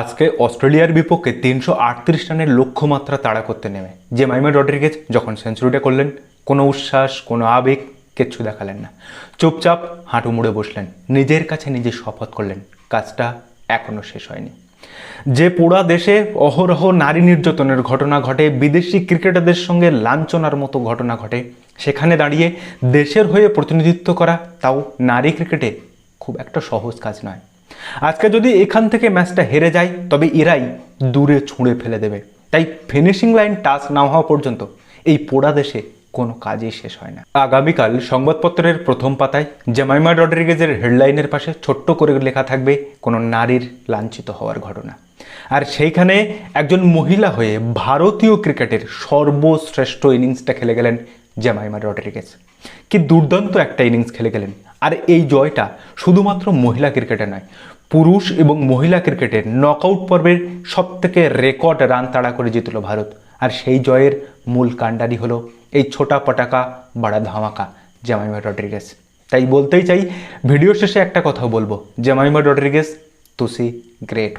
আজকে অস্ট্রেলিয়ার বিপক্ষে তিনশো আটত্রিশ রানের লক্ষ্যমাত্রা তাড়া করতে নেমে। যে মাইমা রড্রিগেজ যখন সেঞ্চুরিটা করলেন, কোনো উচ্ছ্বাস, কোনো আবেগ কিচ্ছু দেখালেন না। চুপচাপ হাঁটু মুড়ে বসলেন। নিজের কাছে নিজে শপথ করলেন, কাজটা এখনও শেষ হয়নি। যে পুরা দেশে অহরহ নারী নির্যাতনের ঘটনা ঘটে, বিদেশি ক্রিকেটারদের সঙ্গে লাঞ্ছনার মতো ঘটনা ঘটে, সেখানে দাঁড়িয়ে দেশের হয়ে প্রতিনিধিত্ব করা তাও নারী ক্রিকেটে খুব একটা সহজ কাজ নয়। আজকে যদি এখান থেকে ম্যাচটা হেরে যায়, তবে এরাই দূরে ছুঁড়ে ফেলে দেবে। তাই ফিনিশিং লাইন টাচ না হওয়া পর্যন্ত এই পোড়া দেশে কোনো কাজই শেষ হয় না। আগামীকাল সংবাদপত্রের প্রথম পাতায় জামাইমা রড্রিগেজের হেডলাইনের পাশে ছোট্ট করে লেখা থাকবে কোনো নারীর লাঞ্ছিত হওয়ার ঘটনা। আর সেইখানে একজন মহিলা হয়ে ভারতীয় ক্রিকেটের সর্বশ্রেষ্ঠ ইনিংসটা খেলে গেলেন জামাইমা রড্রিগেজ। কি দুর্দান্ত একটা ইনিংস খেলে গেলেন। আর এই জয়টা শুধুমাত্র মহিলা ক্রিকেটে নয়, পুরুষ এবং মহিলা ক্রিকেটের নকআউট পর্বের সব থেকে রেকর্ড রান তাড়া করে জিতল ভারত। আর সেই জয়ের মূল কাণ্ডারি হলো এই ছোটা পটাকা বাড়া ধামাকা জামাইমা রড্রিগেজ। তাই বলতেই চাই ভিডিও শেষে একটা কথা বলব, জামাইমা রড্রিগেজ, তুসি, গ্রেট